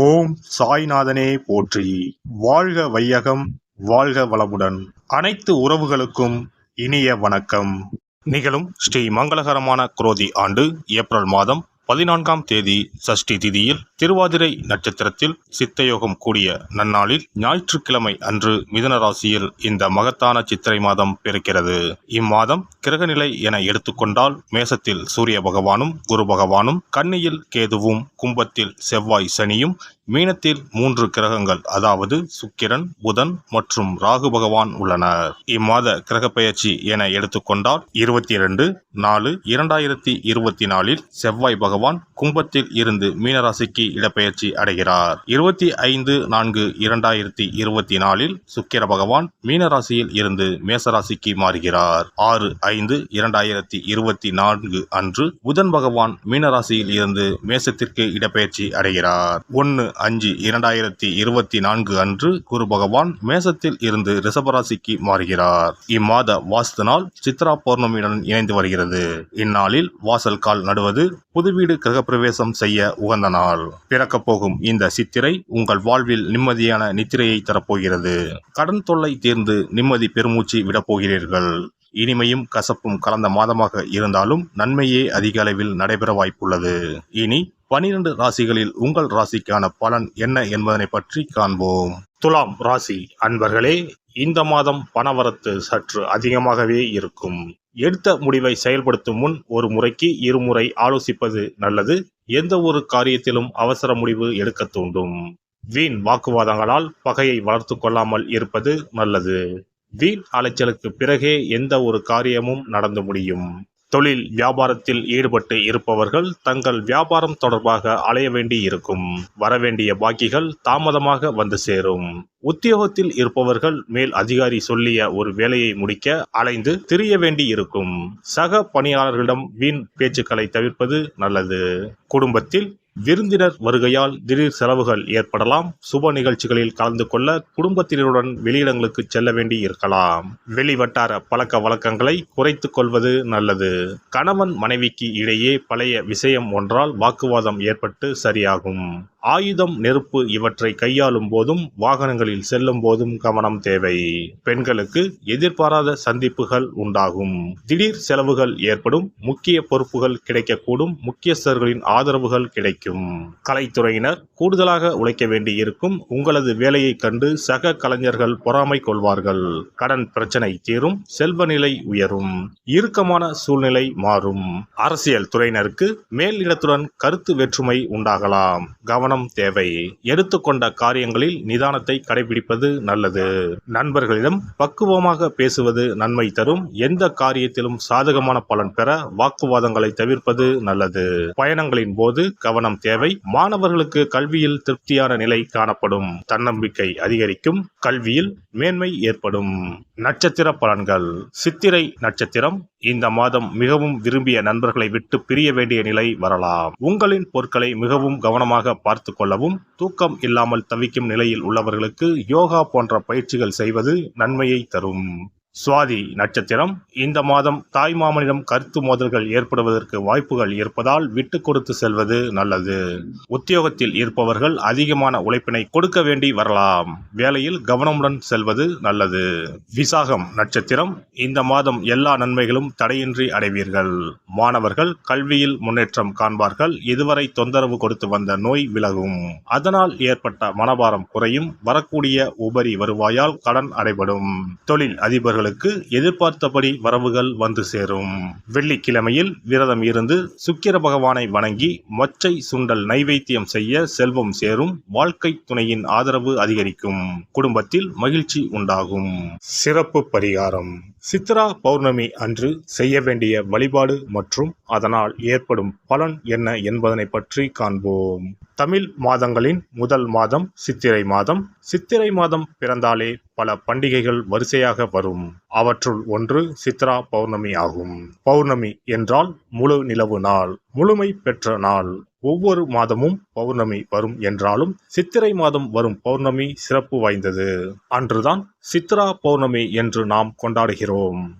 ஓம் சாய்நாதனே போற்றி. வாழ்க வையகம் வாழ்க வளமுடன். அனைத்து உறவுகளுக்கும் இனிய வணக்கம். நிகழும் ஸ்ரீ மங்களகரமான குரோதி ஆண்டு ஏப்ரல் மாதம் பதினான்காம் தேதி சஷ்டி திதியில் திருவாதிரை நட்சத்திரத்தில் சித்தயோகம் கூடிய நன்னாளில் ஞாயிற்றுக்கிழமை அன்று மிதன ராசியில் இந்த மகத்தான சித்திரை மாதம் பிறக்கிறது. இம்மாதம் கிரகநிலை என எடுத்துக்கொண்டால் மேசத்தில் சூரிய பகவானும் குரு பகவானும் கன்னியில் கேதுவும் கும்பத்தில் செவ்வாய் சனியும் மீனத்தில் மூன்று கிரகங்கள் அதாவது சுக்கிரன் புதன் மற்றும் ராகு பகவான் உள்ளனர். இம்மாத கிரக பெயர்ச்சி என எடுத்துக்கொண்டால் இருபத்தி இரண்டு நாலு இரண்டாயிரத்தி இருபத்தி நாலில் செவ்வாய் பகவான் கும்பத்தில் இருந்து மீனராசிக்கு இடப்பெயர்ச்சி அடைகிறார். இருபத்தி ஐந்து நான்கு இரண்டாயிரத்தி இருபத்தி நாலில் சுக்கிர பகவான் மீனராசியில் இருந்து மேசராசிக்கு மாறுகிறார். ஆறு ஐந்து இரண்டாயிரத்தி இருபத்தி நான்கு அன்று புதன் பகவான் மீனராசியில் இருந்து மேசத்திற்கு இடப்பெயர்ச்சி அடைகிறார். ஒன்று அஞ்சு இரண்டாயிரத்தி இருபத்தி நான்கு அன்று குரு பகவான் மேசத்தில் இருந்து ரிஷபராசிக்கு மாறுகிறார். இம்மாத வாஸ்து நாள் சித்ரா பௌர்ணமியுடன் இணைந்து வருகிறது. இந்நாளில் வாசல் கால் நடுவது புதுவீடு வீடு கிரகப்பிரவேசம் செய்ய உகந்த நாள். பிறக்கப் போகும் இந்த சித்திரை உங்கள் வாழ்வில் நிம்மதியான நித்திரையை தரப்போகிறது. கடன் தொல்லை தீர்ந்து நிம்மதி பெருமூச்சு விடப் போகிறீர்கள் இனிமையும் கசப்பும் கலந்த மாதமாக இருந்தாலும் நன்மையே அதிக அளவில் நடைபெற வாய்ப்புள்ளது. இனி பனிரெண்டு ராசிகளில் உங்கள் ராசிக்கான பலன் என்ன என்பதனை பற்றி காண்போம். துலாம் ராசி அன்பர்களே இந்த மாதம் பணவரத்து சற்று அதிகமாகவே இருக்கும். எடுத்த முடிவை செயல்படுத்தும் முன் ஒரு முறைக்கு இருமுறை ஆலோசிப்பது நல்லது. எந்த ஒரு காரியத்திலும் அவசர முடிவு எடுக்க தூண்டும். வீண் வாக்குவாதங்களால் பகையை வளர்த்து கொள்ளாமல் இருப்பது நல்லது. வீண் அலைச்சலுக்கு பிறகே எந்த ஒரு காரியமும் நடந்து முடியும். தொழில் வியாபாரத்தில் ஈடுபட்டு இருப்பவர்கள் தங்கள் வியாபாரம் தொடர்பாக அலைய வேண்டி இருக்கும் வரவேண்டிய பாக்கிகள் தாமதமாக வந்து சேரும். உத்தியோகத்தில் இருப்பவர்கள் மேல் அதிகாரி சொல்லிய ஒரு வேலையை முடிக்க அலைந்து திரிய வேண்டி இருக்கும் சக பணியாளர்களிடம் வீண் பேச்சுக்களை தவிர்ப்பது நல்லது. குடும்பத்தில் விருந்தினர் வருகையால் திடீர் செலவுகள் ஏற்படலாம். சுப நிகழ்ச்சிகளில் கலந்து கொள்ள குடும்பத்தினருடன் வெளியிடங்களுக்கு செல்ல வேண்டி இருக்கலாம். வெளிவட்டார பழக்க வழக்கங்களை குறைத்து கொள்வது நல்லது. கணவன் மனைவிக்கு இடையே பழைய விஷயம் ஒன்றால் வாக்குவாதம் ஏற்பட்டு சரியாகும். ஆயுதம் நெருப்பு இவற்றை கையாளும் போதும் வாகனங்களில் செல்லும் போதும் கவனம் தேவை. பெண்களுக்கு எதிர்பாராத சந்திப்புகள் உண்டாகும். திடீர் செலவுகள் ஏற்படும் முக்கிய பொறுப்புகள் கிடைக்கக்கூடும் முக்கியஸ்தர்களின் ஆதரவுகள் கிடைக்கும். கலைத்துறையினர் கூடுதலாக உழைக்க வேண்டி இருக்கும் உங்களது வேலையை கண்டு சக கலைஞர்கள் பொறாமை கொள்வார்கள். கடன் பிரச்சனை தீரும் செல்வ நிலை உயரும் இறுக்கமான சூழ்நிலை மாறும். அரசியல் துறையினருக்கு மேலிடத்துடன் கருத்து வேற்றுமை உண்டாகலாம். கவனம் தேவை. எடுத்துக்கொண்ட காரியங்களில் நிதானத்தை கடைபிடிப்பது நல்லது. நண்பர்களிடம் பக்குவமாக பேசுவது நன்மை தரும். எந்த காரியத்திலும் சாதகமான பலன் பெற வாக்குவாதங்களை தவிர்ப்பது நல்லது. பயணங்களின் போது கவனம் தேவை. மாணவர்களுக்கு கல்வியில் திருப்தியான நிலை காணப்படும். தன்னம்பிக்கை அதிகரிக்கும். கல்வியில் மேன்மை ஏற்படும். நட்சத்திர பலன்கள். சித்திரை நட்சத்திரம் இந்த மாதம் மிகவும் விரும்பிய நண்பர்களை விட்டு பிரிய வேண்டிய நிலை வரலாம். உங்களின் பொருட்களை மிகவும் கவனமாக பார்த்து கொள்ளவும் தூக்கம் இல்லாமல் தவிக்கும் நிலையில் உள்ளவர்களுக்கு யோகா போன்ற பயிற்சிகள் செய்வது நன்மையை தரும். சுவாதி நட்சத்திரம். இந்த மாதம் தாய்மாமனிடம் கருத்து மோதல்கள் ஏற்படுவதற்கு வாய்ப்புகள் இருப்பதால் விட்டு கொடுத்து செல்வது நல்லது. உத்தியோகத்தில் இருப்பவர்கள் அதிகமான உழைப்பினை கொடுக்க வேண்டி வரலாம். வேலையில் கவனமுடன் செல்வது நல்லது. விசாகம் நட்சத்திரம். இந்த மாதம் எல்லா நன்மைகளும் தடையின்றி அடைவீர்கள். மாணவர்கள் கல்வியில் முன்னேற்றம் காண்பார்கள். இதுவரை தொந்தரவு கொடுத்து வந்த நோய் விலகும். அதனால் ஏற்பட்ட மனபாரம் குறையும். வரக்கூடிய உபரி வருவாயால் கடன் அடைபடும். தொழில் அதிபர்கள் அதிபர்களுக்கு எதிர்பார்த்தபடி வரவுகள் வந்து சேரும். வெள்ளிக்கிழமையில் விரதம் இருந்து சுக்கிர பகவானை வணங்கி மொச்சை சுண்டல் நைவேத்தியம் செய்ய செல்வம் சேரும். வாழ்க்கை துணையின் ஆதரவு அதிகரிக்கும். குடும்பத்தில் மகிழ்ச்சி உண்டாகும். சிறப்பு பரிகாரம். சித்ரா பௌர்ணமி அன்று செய்ய வேண்டிய வழிபாடு மற்றும் அதனால் ஏற்படும் பலன் என்ன என்பதனை பற்றி காண்போம். தமிழ் மாதங்களின் முதல் மாதம் சித்திரை மாதம். சித்திரை மாதம் பிறந்தாலே பல பண்டிகைகள் வரிசையாக வரும். அவற்றுள் ஒன்று சித்ரா பௌர்ணமி ஆகும். பௌர்ணமி என்றால் முழு நிலவு நாள் முழுமை பெற்ற நாள். ஒவ்வொரு மாதமும் பௌர்ணமி வரும் என்றாலும் சித்திரை மாதம் வரும் பௌர்ணமி சிறப்பு வாய்ந்தது. அன்றுதான் சித்ரா பௌர்ணமி என்று நாம் கொண்டாடுகிறோம்.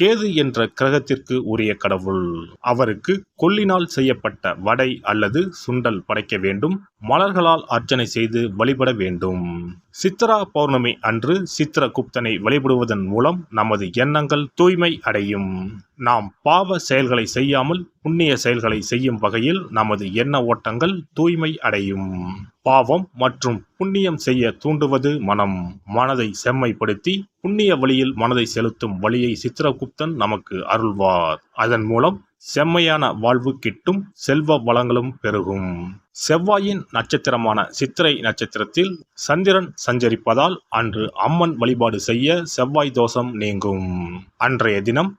கேது என்ற கிரகத்திற்கு உரிய கடவுள். அவருக்கு கொல்லினால் செய்யப்பட்ட வடை அல்லது சுண்டல் படைக்க வேண்டும் மலர்களால் அர்ச்சனை செய்து வழிபட வேண்டும். சித்ரா பௌர்ணமி அன்று சித்திரகுப்தனை வழிபடுவதன் மூலம் நமது எண்ணங்கள் தூய்மை அடையும். நாம் பாவ செயல்களை செய்யாமல் புண்ணிய செயல்களை செய்யும் வகையில் நமது எண்ண ஓட்டங்கள் தூய்மை அடையும். பாவம் மற்றும் புண்ணியம் செய்ய தூண்டுவது மனம். மனதை செம்மைப்படுத்தி புண்ணிய வழியில் மனதை செலுத்தும் வழியை சித்திரகுப்தன் நமக்கு அருள்வார். அதன் மூலம் செம்மையான வாழ்வு கிட்டும் செல்வ வளங்களும் பெருகும். செவ்வாயின் நட்சத்திரமான சித்திரை நட்சத்திரத்தில் சந்திரன் சஞ்சரிப்பதால் அன்று அம்மன் வழிபாடு செய்ய செவ்வாய் தோஷம் நீங்கும். அன்றைய தினம்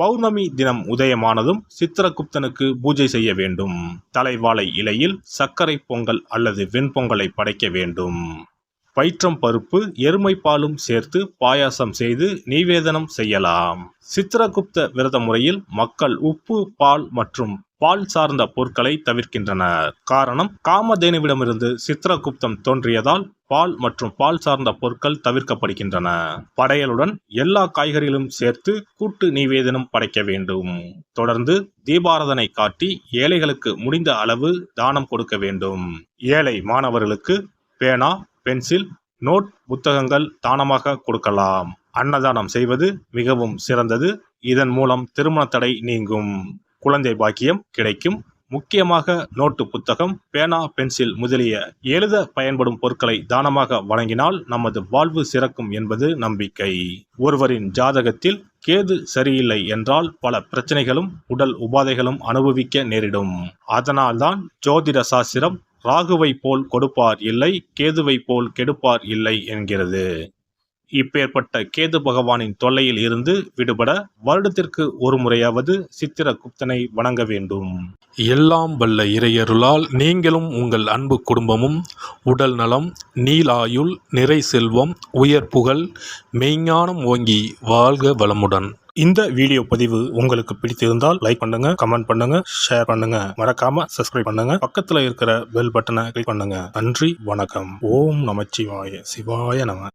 பௌர்ணமி தினம் உதயமானதும் சித்திரகுப்தனுக்கு பூஜை செய்ய வேண்டும். தலைவாழை இலையில் சர்க்கரை பொங்கல் அல்லது வெண்பொங்கலை படைக்க வேண்டும். பயிற்றம் பருப்பு எருமை பாலும் சேர்த்து பாயாசம் செய்து நிவேதனம் செய்யலாம். சித்திரகுப்த விரத முறையில் மக்கள் உப்பு பால் மற்றும் பால் சார்ந்த பொருட்களை தவிர்க்கின்றனர். காரணம் காமதேனுவிடமிருந்து சித்திரகுப்தம் தோன்றியதால் பால் மற்றும் பால் சார்ந்த பொருட்கள் தவிர்க்கப்படுகின்றன. படையலுடன் எல்லா காய்கறிகளும் சேர்த்து கூட்டு நிவேதனம் படைக்க வேண்டும். தொடர்ந்து தீபாரதனை காட்டி ஏழைகளுக்கு முடிந்த அளவு தானம் கொடுக்க வேண்டும். ஏழை மாணவர்களுக்கு பேனா பென்சில் நோட் புத்தகங்கள் தானமாக கொடுக்கலாம். அன்னதானம் செய்வது மிகவும் சிறந்தது. இதன் மூலம் திருமண தடை நீங்கும். குழந்தை பாக்கியம் கிடைக்கும். முக்கியமாக நோட்டு புத்தகம் பேனா பென்சில் முதலிய எழுத பயன்படும் பொருட்களை தானமாக வழங்கினால் நமது வாழ்வு சிறக்கும் என்பது நம்பிக்கை. ஒருவரின் ஜாதகத்தில் கேது சரியில்லை என்றால் பல பிரச்சனைகளும் உடல் உபாதைகளும் அனுபவிக்க நேரிடும். அதனால்தான் ஜோதிட சாஸ்திரம் ராகுவை போல் கொடுப்பார் இல்லை கேதுவை போல் கெடுப்பார் இல்லை என்கிறது. இப்பேற்பட்ட கேது பகவானின் தொல்லையில் இருந்து விடுபட வருடத்திற்கு ஒரு முறையாவது சித்திரகுப்தனை வணங்க வேண்டும். எல்லாம் வல்ல இறையருளால் நீங்களும் உங்கள் அன்பு குடும்பமும் உடல் நலம் நீலாயுள் நிறை செல்வம் உயர் புகழ் மெய்ஞானம் ஓங்கி வாழ்க வளமுடன். இந்த வீடியோ பதிவு உங்களுக்கு பிடித்திருந்தால் லைக் பண்ணுங்க கமெண்ட் பண்ணுங்க ஷேர் பண்ணுங்க. மறக்காம சப்ஸ்கிரைப் பண்ணுங்க. பக்கத்துல இருக்கிற பெல் பட்டனை கிளிக் பண்ணுங்க. நன்றி வணக்கம். ஓம் நமச்சிவாய. சிவாய நம.